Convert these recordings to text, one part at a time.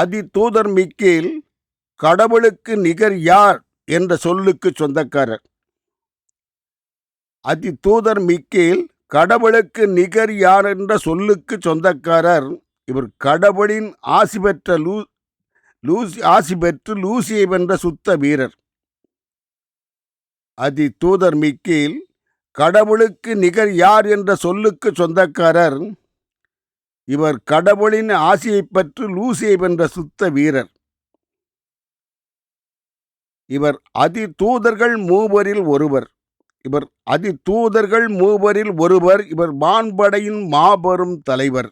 அதி தூதர் மிக்கேல் கடவுளுக்கு நிகர் யார்? என்ற சொல்லுக்கு சொந்தக்காரர். அதி தூதர் மிக்கேல் கடவுளுக்கு நிகர் யார்? என்ற சொல்லுக்கு சொந்தக்காரர். இவர் கடவுளின் ஆசி பெற்ற லூ லூசி ஆசி பெற்று லூசியை வென்ற சுத்த வீரர். அதி தூதர் மிக்கேல் கடவுளுக்கு நிகர் யார்? என்ற சொல்லுக்கு சொந்தக்காரர். இவர் கடவுளின் ஆசியை பெற்று லூசியை வென்ற சுத்த வீரர். இவர் அதி தூதர்கள் மூவரில் ஒருவர். இவர் அதி தூதர்கள் மூவரில் ஒருவர். இவர் வான்படையின் மாபெரும் தலைவர்.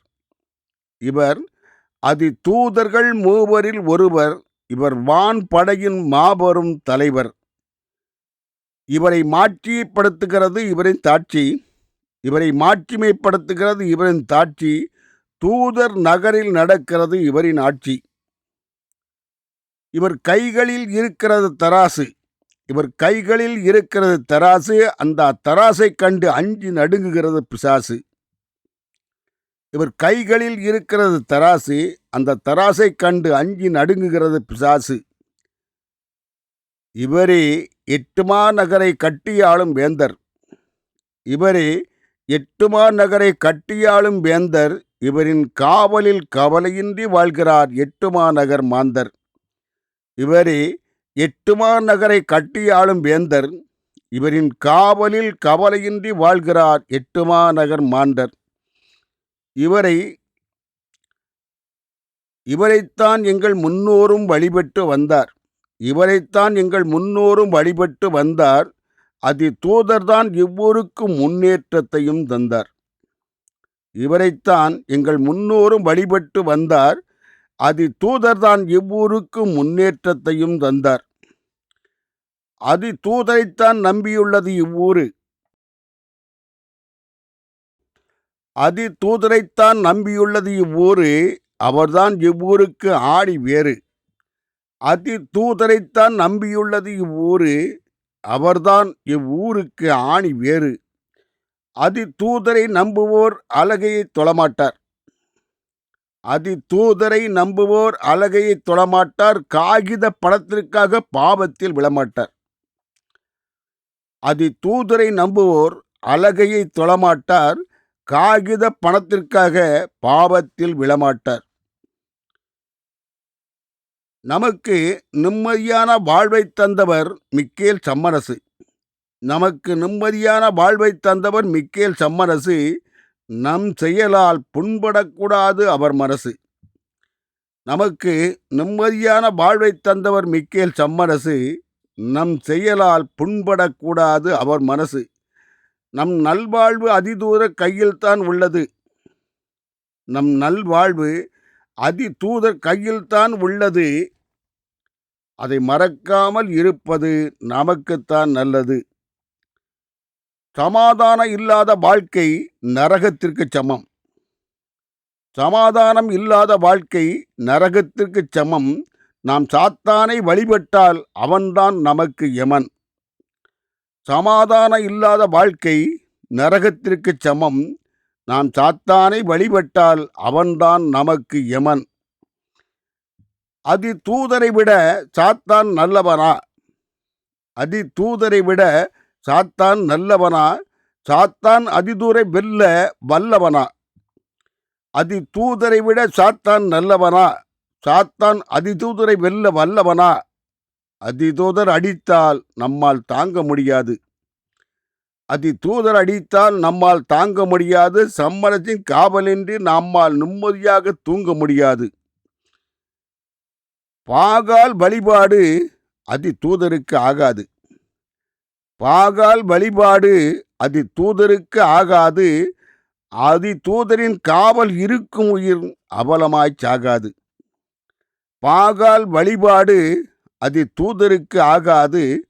இவர் அதி தூதர்கள் மூவரில் ஒருவர். இவர் வான்படையின் மாபெரும் தலைவர். இவரை மாற்றியப்படுத்துகிறது இவரின் தாட்சி. இவரை மாற்றிமைப்படுத்துகிறது இவரின் தாட்சி. தூதர் நகரில் நடக்கிறது இவரின் ஆட்சி. இவர் கைகளில் இருக்கிறது தராசு. இவர் கைகளில் இருக்கிறது தராசு. அந்த தராசை கண்டு அஞ்சு நடுங்குகிறது பிசாசு. இவர் கைகளில் இருக்கிறது தராசு. அந்த தராசை கண்டு அஞ்சு நடுங்குகிறது பிசாசு. இவரே எட்டுமா நகரை கட்டியாளும் வேந்தர். இவரே எட்டுமா நகரை கட்டியாளும் வேந்தர். இவரின் காவலில் கவலையின்றி வாழ்கிறார் எட்டுமா நகர் மாந்தர். இவரே எட்டுமா நகரை கட்டியாளும் வேந்தர். இவரின் காவலில் கவலையின்றி வாழ்கிறார் எட்டுமா நகர் மாந்தர். இவரை இவரைத்தான் எங்கள் முன்னோரும் வழிபட்டு வந்தார். இவரைத்தான் எங்கள் முன்னோரும் வழிபட்டு வந்தார். அதி தூதர்தான் இவ்வொருக்கு முன்னேற்றத்தையும் தந்தார். இவரைத்தான் எங்கள் முன்னோரும் வழிபட்டு வந்தார். அதி தூதர்தான் இவ்வூருக்கு முன்னேற்றத்தையும் தந்தார். அதி தூதரைத்தான் நம்பியுள்ளது இவ்வூரு. அதி தூதரைத்தான் நம்பியுள்ளது இவ்வூரு. அவர்தான் இவ்வூருக்கு ஆடி வேறு. அதி தூதரைத்தான் நம்பியுள்ளது இவ்வூரு. அவர்தான் இவ்வூருக்கு ஆணி வேறு. அதி தூதரை நம்புவோர் அழகையை தொழமாட்டார். அதி தூதரை நம்புவோர் அழகையை தொழமாட்டார். காகித பணத்திற்காக பாவத்தில் விழமாட்டார். அதி தூதரை நம்புவோர் அழகையை தொழமாட்டார். காகித பணத்திற்காக பாவத்தில் விழமாட்டார். நமக்கு நிம்மதியான வாழ்வை தந்தவர் மிக்கேல் சம்மரசு. நமக்கு நிம்மதியான வாழ்வை தந்தவர் மிக்கேல் சம்மரசு நம் செயலால் புண்படக்கூடாது அவர் மனசு நமக்கு நிம்மதியான வாழ்வை தந்தவர் மிக்கேல் சம்மரசு நம் செயலால் புண்படக்கூடாது அவர் மனசு நம் நல்வாழ்வு அதிதூர கையில்தான் உள்ளது. நம் நல்வாழ்வு அதி தூதர் கையில்தான் உள்ளது. அதை மறக்காமல் இருப்பது நமக்குத்தான் நல்லது. சமாதானம் இல்லாத வாழ்க்கை நரகத்திற்கு சமம். சமாதானம் இல்லாத வாழ்க்கை நரகத்திற்கு சமம். நாம் சாத்தானை வழிபட்டால் அவன்தான் நமக்கு யமன் சமாதானம் இல்லாத வாழ்க்கை நரகத்திற்கு சமம். நாம் சாத்தானை வழிபட்டால் அவன்தான் நமக்கு யமன் அதி தூதரை விட சாத்தான் நல்லவனா? அதி தூதரை விட சாத்தான் நல்லவனா? சாத்தான் அதிதூரை வெல்ல வல்லவனா? அதி தூதரை விட சாத்தான் நல்லவனா? சாத்தான் அதிதூதரை வெல்ல வல்லவனா? அதிதூதர் அடித்தால் நம்மால் தாங்க முடியாது. அதி தூதர் அடித்தால் நம்மால் தாங்க முடியாது. சம்மரத்தின் காவலின்றி நம்மால் நிம்மதியாக தூங்க முடியாது. பாகால் வழிபாடு அதி தூதருக்கு ஆகாது. பாகால் வழிபாடு அதி தூதருக்கு ஆகாது. அதி தூதரின் காவல் இருக்கும் உயிர் அவலமாய் சாகாது. பாகால் வழிபாடு அதி தூதருக்கு ஆகாது.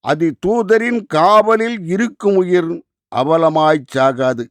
அதி தூதரின் காவலில் இருக்கும் உயிர் அவலமாய் சாகாது.